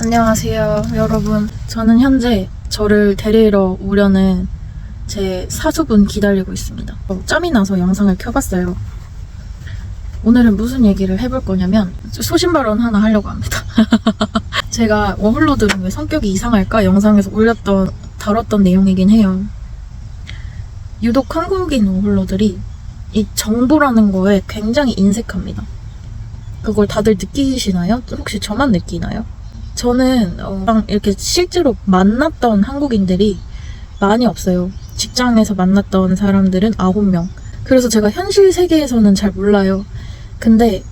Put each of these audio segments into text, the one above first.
안녕하세요, 여러분. 저는 현재 저를 데리러 오려는 제 사수분 기다리고 있습니다. 어, 짬이 나서 영상을 켜봤어요. 오늘은 무슨 얘기를 해볼 거냐면 소신 발언 하나 하려고 합니다. 제가 워홀로들은 왜 성격이 이상할까 영상에서 올렸던 다뤘던 내용이긴 해요. 유독 한국인 워홀로들이 이 정보라는 거에 굉장히 인색합니다. 그걸 다들 느끼시나요? 혹시 저만 느끼나요? 저는 어, 이렇게 실제로 만났던 한국인들이 많이 없어요. 직장에서 만났던 사람들은 9명. 그래서 제가 현실 세계에서는 잘 몰라요. 근데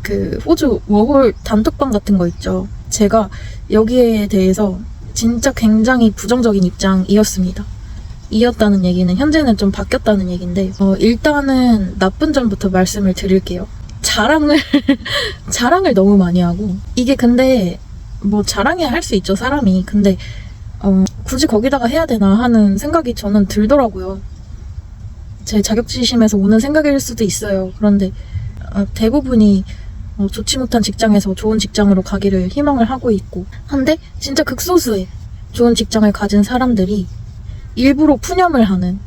그 호주 워홀 단톡방 같은 거 있죠. 제가 여기에 대해서 진짜 굉장히 부정적인 입장이었습니다. 이었다는 얘기는 현재는 좀 바뀌었다는 얘기인데 어, 일단은 나쁜 점부터 말씀을 드릴게요. 자랑을 자랑을 너무 많이 하고 이게 근데 뭐 자랑해야 할 수 있죠 사람이 근데 어, 굳이 거기다가 해야 되나 하는 생각이 저는 들더라고요. 제 자격지심에서 오는 생각일 수도 있어요. 그런데 어, 대부분이 어, 좋지 못한 직장에서 좋은 직장으로 가기를 희망을 하고 있고 한데 진짜 극소수의 좋은 직장을 가진 사람들이 일부러 푸념을 하는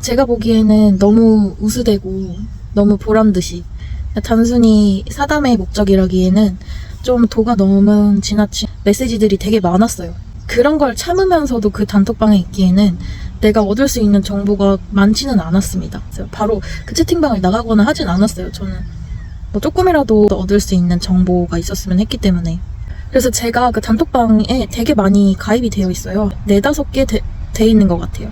제가 보기에는 너무 우스되고 너무 보란 듯이 단순히 사담의 목적이라기에는 좀 도가 넘은 지나친 메시지들이 되게 많았어요. 그런 걸 참으면서도 그 단톡방에 있기에는 내가 얻을 수 있는 정보가 많지는 않았습니다. 바로 그 채팅방을 나가거나 하진 않았어요. 저는 뭐 조금이라도 얻을 수 있는 정보가 있었으면 했기 때문에. 그래서 제가 그 단톡방에 되게 많이 가입이 되어 있어요. 네다섯 개 돼, 돼 있는 것 같아요.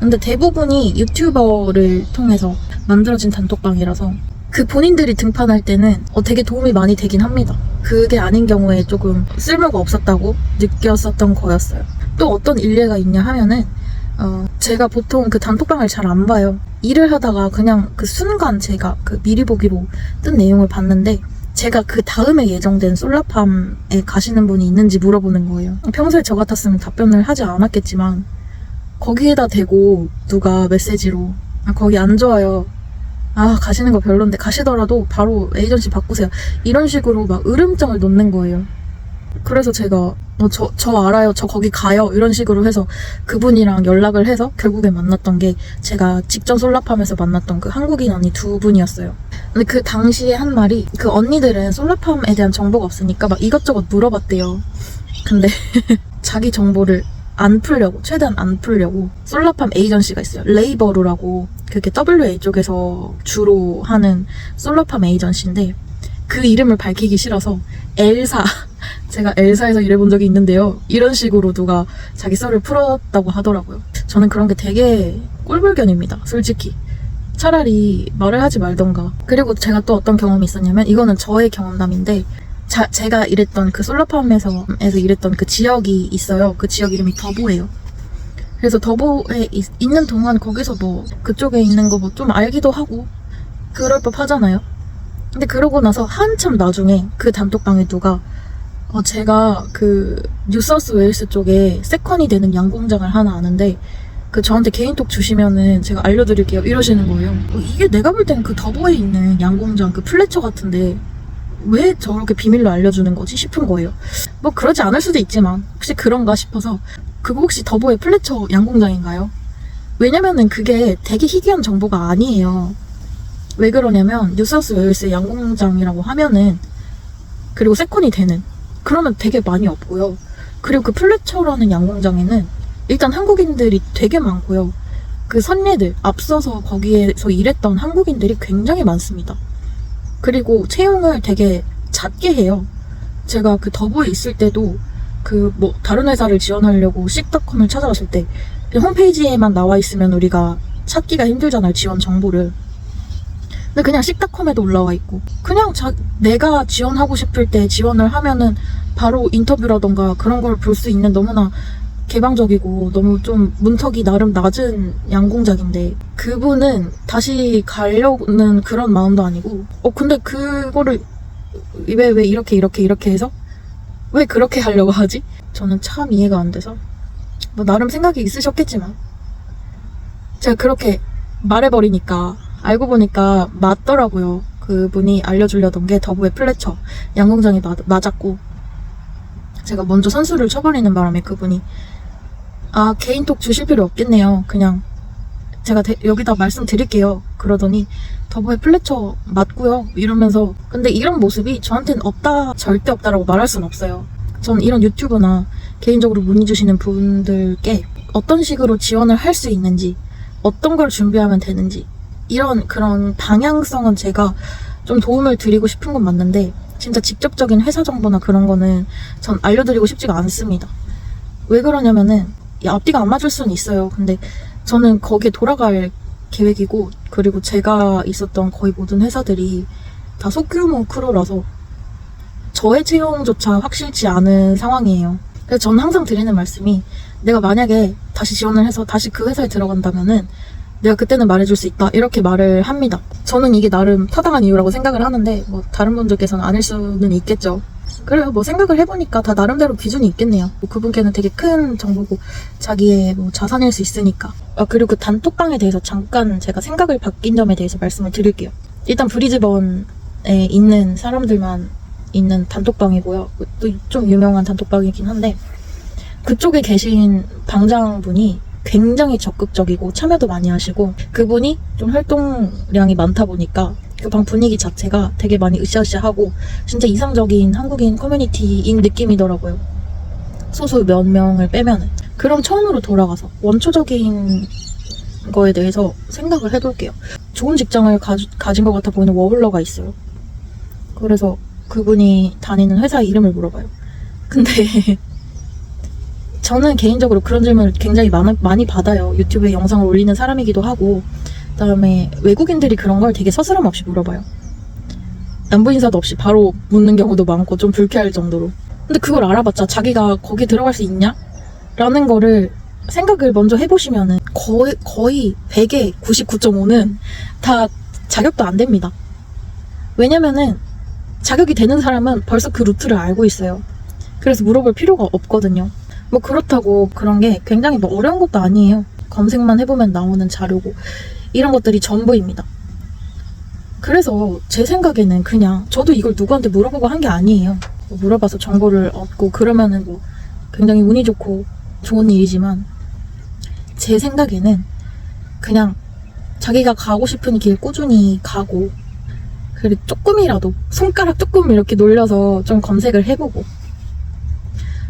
근데 대부분이 유튜버를 통해서 만들어진 단톡방이라서 그 본인들이 등판할 때는 어, 되게 도움이 많이 되긴 합니다. 그게 아닌 경우에 조금 쓸모가 없었다고 느꼈었던 거였어요. 또 어떤 일례가 있냐 하면은 어, 제가 보통 그 단톡방을 잘 안 봐요. 일을 하다가 그냥 그 순간 제가 그 미리 보기로 뜬 내용을 봤는데 제가 그 다음에 예정된 솔라팜에 가시는 분이 있는지 물어보는 거예요. 평소에 저 같았으면 답변을 하지 않았겠지만 거기에다 대고 누가 메시지로 아, 거기 안 좋아요. 아 가시는 거 별론데 가시더라도 바로 에이전시 바꾸세요. 이런 식으로 막 으름장을 놓는 거예요. 그래서 제가 어, 저, 저 알아요. 저 거기 가요. 이런 식으로 해서 그분이랑 연락을 해서 결국에 만났던 게 제가 직접 솔라팜에서 만났던 그 한국인 언니 두 분이었어요. 근데 그 당시에 한 말이 그 언니들은 솔라팜에 대한 정보가 없으니까 막 이것저것 물어봤대요. 근데 자기 정보를 안 풀려고 최대한 안 풀려고 솔라팜 에이전시가 있어요. 레이버루라고 그게 WA 쪽에서 주로 하는 솔라팜 에이전시인데 그 이름을 밝히기 싫어서 엘사 제가 엘사에서 일해본 적이 있는데요. 이런 식으로 누가 자기 썰을 풀었다고 하더라고요. 저는 그런 게 되게 꿀불견입니다. 솔직히. 차라리 말을 하지 말던가. 그리고 제가 또 어떤 경험이 있었냐면 이거는 저의 경험담인데 자, 제가 일했던 그 솔라팜에서 에서 일했던 그 지역이 있어요. 그 지역 이름이 더보예요. 그래서 더보에 있, 있는 동안 거기서 뭐 그쪽에 있는 거 뭐 좀 알기도 하고 그럴 법 하잖아요. 근데 그러고 나서 한참 나중에 그 단톡방에 누가 어, 제가 그 뉴사우스 웨일스 쪽에 세컨이 되는 양공장을 하나 아는데 그 저한테 개인톡 주시면은 제가 알려드릴게요 이러시는 거예요. 어, 이게 내가 볼 때는 그 더보에 있는 양공장 그 플래처 같은데 왜 저렇게 비밀로 알려주는 거지 싶은 거예요. 뭐 그러지 않을 수도 있지만 혹시 그런가 싶어서 그거 혹시 더보의 플래처 양공장인가요? 왜냐면은 그게 되게 희귀한 정보가 아니에요. 왜 그러냐면 뉴사우스 웨일스 양공장이라고 하면은 그리고 세컨이 되는 그러면 되게 많이 없고요. 그리고 그 플래처라는 양공장에는 일단 한국인들이 되게 많고요. 그 선례들 앞서서 거기에서 일했던 한국인들이 굉장히 많습니다. 그리고 채용을 되게 잦게 해요. 제가 그 더보에 있을 때도 그 뭐 다른 회사를 지원하려고 씩닷컴을 찾아갔을 때 홈페이지에만 나와 있으면 우리가 찾기가 힘들잖아요. 지원 정보를. 근데 그냥 씩닷컴에도 올라와 있고 그냥 자, 내가 지원하고 싶을 때 지원을 하면은 바로 인터뷰라던가 그런 걸 볼 수 있는 너무나 개방적이고 너무 좀 문턱이 나름 낮은 양공작인데 그분은 다시 가려는 그런 마음도 아니고 어 근데 그거를 왜 왜 이렇게 이렇게 이렇게 해서 왜 그렇게 하려고 하지? 저는 참 이해가 안 돼서 뭐 나름 생각이 있으셨겠지만 제가 그렇게 말해버리니까 알고 보니까 맞더라고요. 그분이 알려주려던 게 더부의 플래처 양공장이 맞, 맞았고 제가 먼저 선수를 쳐버리는 바람에 그분이 아 개인톡 주실 필요 없겠네요. 그냥 제가 대- 여기다 말씀드릴게요. 그러더니 더보의 플래처 맞고요. 이러면서 근데 이런 모습이 저한테는 없다 절대 없다라고 말할 수는 없어요. 전 이런 유튜브나 개인적으로 문의 주시는 분들께 어떤 식으로 지원을 할 수 있는지 어떤 걸 준비하면 되는지 이런 그런 방향성은 제가 좀 도움을 드리고 싶은 건 맞는데 진짜 직접적인 회사 정보나 그런 거는 전 알려드리고 싶지가 않습니다. 왜 그러냐면은 이 앞뒤가 안 맞을 수는 있어요. 근데 저는 거기에 돌아갈 계획이고 그리고 제가 있었던 거의 모든 회사들이 다 소규모 크루라서 저의 채용조차 확실치 않은 상황이에요. 그래서 저는 항상 드리는 말씀이 내가 만약에 다시 지원을 해서 다시 그 회사에 들어간다면은 내가 그때는 말해줄 수 있다 이렇게 말을 합니다. 저는 이게 나름 타당한 이유라고 생각을 하는데 뭐 다른 분들께서는 아닐 수는 있겠죠. 그래요. 뭐 생각을 해보니까 다 나름대로 기준이 있겠네요. 뭐 그분께는 되게 큰 정보고 자기의 뭐 자산일 수 있으니까. 아 그리고 그 단톡방에 대해서 잠깐 제가 생각을 바뀐 점에 대해서 말씀을 드릴게요. 일단 브리즈번에 있는 사람들만 있는 단톡방이고요. 또 좀 유명한 단톡방이긴 한데 그쪽에 계신 방장분이 굉장히 적극적이고 참여도 많이 하시고 그분이 좀 활동량이 많다 보니까 그 방 분위기 자체가 되게 많이 으쌰으쌰하고 진짜 이상적인 한국인 커뮤니티인 느낌이더라고요. 소수 몇 명을 빼면은. 그럼 처음으로 돌아가서 원초적인 거에 대해서 생각을 해볼게요. 좋은 직장을 가, 가진 것 같아 보이는 워블러가 있어요. 그래서 그분이 다니는 회사 이름을 물어봐요. 근데 저는 개인적으로 그런 질문을 굉장히 많이, 많이 받아요. 유튜브에 영상을 올리는 사람이기도 하고, 그다음에 외국인들이 그런 걸 되게 서스럼 없이 물어봐요. 안부 인사도 없이 바로 묻는 경우도 많고 좀 불쾌할 정도로. 근데 그걸 알아봤자 자기가 거기 들어갈 수 있냐? 라는 거를 생각을 먼저 해보시면은 거의, 거의 100에 99.5는 다 자격도 안 됩니다. 왜냐면은 자격이 되는 사람은 벌써 그 루트를 알고 있어요. 그래서 물어볼 필요가 없거든요. 뭐 그렇다고 그런 게 굉장히 뭐 어려운 것도 아니에요. 검색만 해보면 나오는 자료고 이런 것들이 전부입니다. 그래서 제 생각에는 그냥 저도 이걸 누구한테 물어보고 한 게 아니에요. 뭐 물어봐서 정보를 얻고 그러면은 뭐 굉장히 운이 좋고 좋은 일이지만 제 생각에는 그냥 자기가 가고 싶은 길 꾸준히 가고 그리고 조금이라도 손가락 조금 이렇게 놀려서 좀 검색을 해보고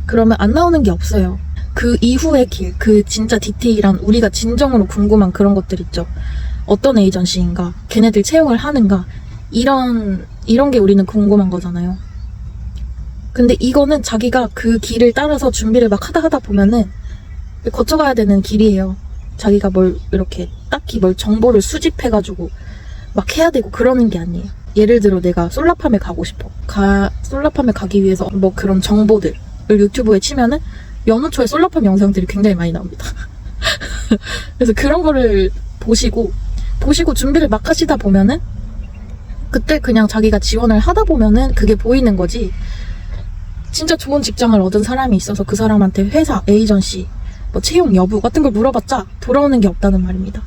그러면 안 나오는 게 없어요. 그 이후의 길, 그 진짜 디테일한 우리가 진정으로 궁금한 그런 것들 있죠. 어떤 에이전시인가, 걔네들 채용을 하는가, 이런, 이런 게 우리는 궁금한 거잖아요. 근데 이거는 자기가 그 길을 따라서 준비를 막 하다 하다 보면은 거쳐가야 되는 길이에요. 자기가 뭘 이렇게 딱히 뭘 정보를 수집해가지고 막 해야 되고 그러는 게 아니에요. 예를 들어 내가 솔라팜에 가고 싶어. 가, 솔라팜에 가기 위해서 뭐 그런 정보들. 을 유튜브에 치면은 연어초의 솔라팜 영상들이 굉장히 많이 나옵니다. 그래서 그런 거를 보시고 보시고 준비를 막 하시다 보면은 그때 그냥 자기가 지원을 하다 보면은 그게 보이는 거지. 진짜 좋은 직장을 얻은 사람이 있어서 그 사람한테 회사, 에이전시, 뭐 채용 여부 같은 걸 물어봤자 돌아오는 게 없다는 말입니다.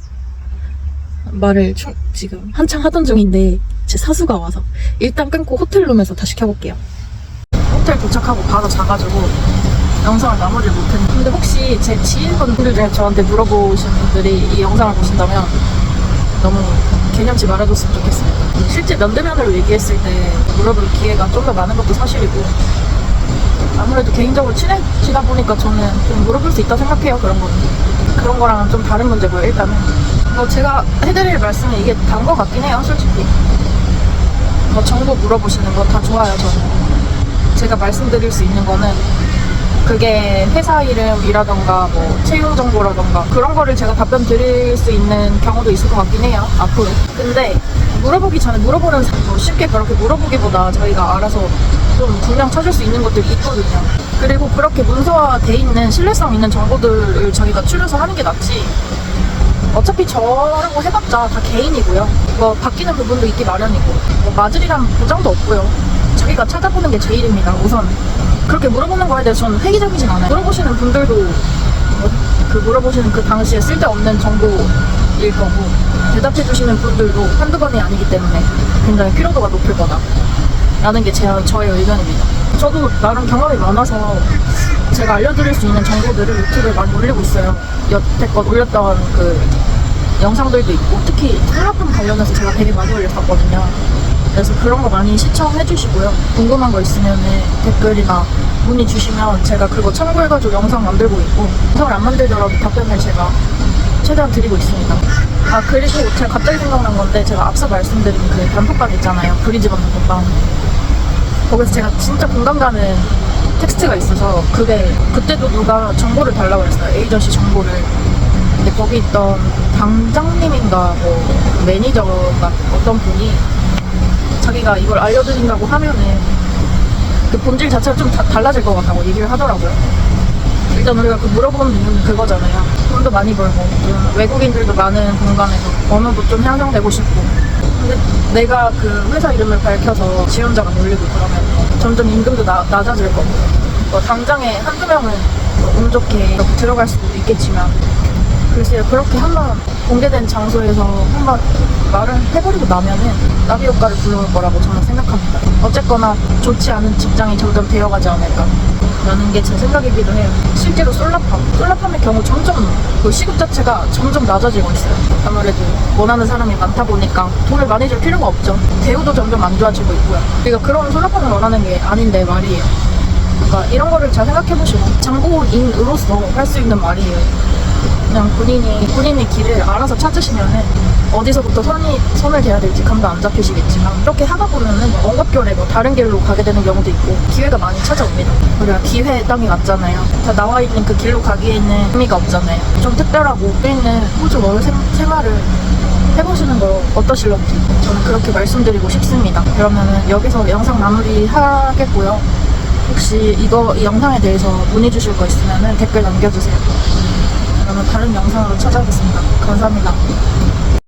말을 충- 지금 한창 하던 중인데 제 사수가 와서 일단 끊고 호텔룸에서 다 시 켜볼게요. 호텔 도착하고 바로 자가지고 영상을 마무리를 못했는데. 근데 혹시 제 지인분들 중에 저한테 물어보신 분들이 이 영상을 보신다면 너무 개념치 말아줬으면 좋겠습니다. 실제 면대면으로 얘기했을 때 물어볼 기회가 좀 더 많은 것도 사실이고 아무래도 개인적으로 친해지다 보니까 저는 좀 물어볼 수 있다 생각해요 그런 거는 그런 거랑은 좀 다른 문제고요 일단은. 뭐 제가 해드릴 말씀은 이게 단 거 같긴 해요 솔직히. 뭐 정보 물어보시는 거 다 좋아요 저는. 제가 말씀드릴 수 있는 거는 그게 회사 이름이라던가 뭐 채용 정보라던가 그런 거를 제가 답변 드릴 수 있는 경우도 있을 것 같긴 해요 앞으로 근데 물어보기 전에 물어보는 사- 뭐 쉽게 그렇게 물어보기보다 저희가 알아서 좀 분명 찾을 수 있는 것들이 있거든요 그리고 그렇게 문서화돼 있는 신뢰성 있는 정보들을 저희가 추려서 하는 게 낫지 어차피 저라고 해봤자 다 개인이고요. 뭐 바뀌는 부분도 있기 마련이고 뭐 맞으리란 보장도 없고요. 자기가 찾아보는 게 제일입니다. 우선 그렇게 물어보는 거에 대해서 저는 회의적이진 않아요. 물어보시는 분들도 뭐그 물어보시는 그 당시에 쓸데없는 정보일 거고 대답해 주시는 분들도 한두 번이 아니기 때문에 굉장히 피로도가 높을 거다. 라는 게 제, 저의 의견입니다. 저도 나름 경험이 많아서 제가 알려드릴 수 있는 정보들을 유튜브에 많이 올리고 있어요. 여태껏 올렸던 그 영상들도 있고 특히 플랫폼 관련해서 제가 되게 많이 올렸었거든요. 그래서 그런 거 많이 시청해 주시고요. 궁금한 거 있으면 댓글이나 문의 주시면 제가 그거 참고해가지고 영상 만들고 있고 영상을 안 만들더라도 답변을 제가 최대한 드리고 있습니다. 아 그리고 제가 갑자기 생각난 건데 제가 앞서 말씀드린 그 단톡방 있잖아요. 브리즈번 단톡방. 거기서 제가 진짜 공감 가는 텍스트가 있어서 그게 그때도 누가 정보를 달라고 했어요. 에이전시 정보를. 근데 거기 있던 당장님인가 뭐 매니저가 어떤 분이 자기가 이걸 알려드린다고 하면은 그 본질 자체가 좀 다- 달라질 것 같다고 얘기를 하더라고요. 일단 우리가 그 물어보는 이유는 그거잖아요. 돈도 많이 벌고 좀 외국인들도 많은 공간에서 언어도 좀 향상되고 싶고 근데 내가 그 회사 이름을 밝혀서 지원자가 몰리고 그러면 점점 임금도 나, 낮아질 거고 뭐 당장에 한두 명은 운 좋게 들어갈 수도 있겠지만 글쎄요 그렇게 한 번 공개된 장소에서 한 번 말을 해버리고 나면은 나비 효과를 불러올 거라고 저는 생각합니다. 어쨌거나 좋지 않은 직장이 점점 되어가지 않을까. 라는 게 제 생각이기도 해요. 실제로 솔라팜, 솔라팜의 경우 점점 그 시급 자체가 점점 낮아지고 있어요. 아무래도 원하는 사람이 많다 보니까 돈을 많이 줄 필요가 없죠. 대우도 점점 안 좋아지고 있고요. 우리가 그런 솔라팜을 원하는 게 아닌데 말이에요. 그러니까 이런 거를 잘 생각해보시고 장고인으로서 할 수 있는 말이에요. 그냥 본인이 본인의 길을 알아서 찾으시면은 어디서부터 선이 선을 대야 될지 감도 안 잡히시겠지만 이렇게 하다 보면은 뭐 엉겁결에 뭐 다른 길로 가게 되는 경우도 있고 기회가 많이 찾아옵니다. 우리가 기회의 땅이 맞잖아요. 다 나와 있는 그 길로 가기에는 의미가 없잖아요. 좀 특별하고 있는 호주 월 생, 생활을 해보시는 거 어떠실런지 저는 그렇게 말씀드리고 싶습니다. 그러면은 여기서 영상 마무리 하겠고요. 혹시 이거 이 영상에 대해서 문의 주실 거 있으면 댓글 남겨주세요. 다른 영상으로 찾아오겠습니다. 감사합니다.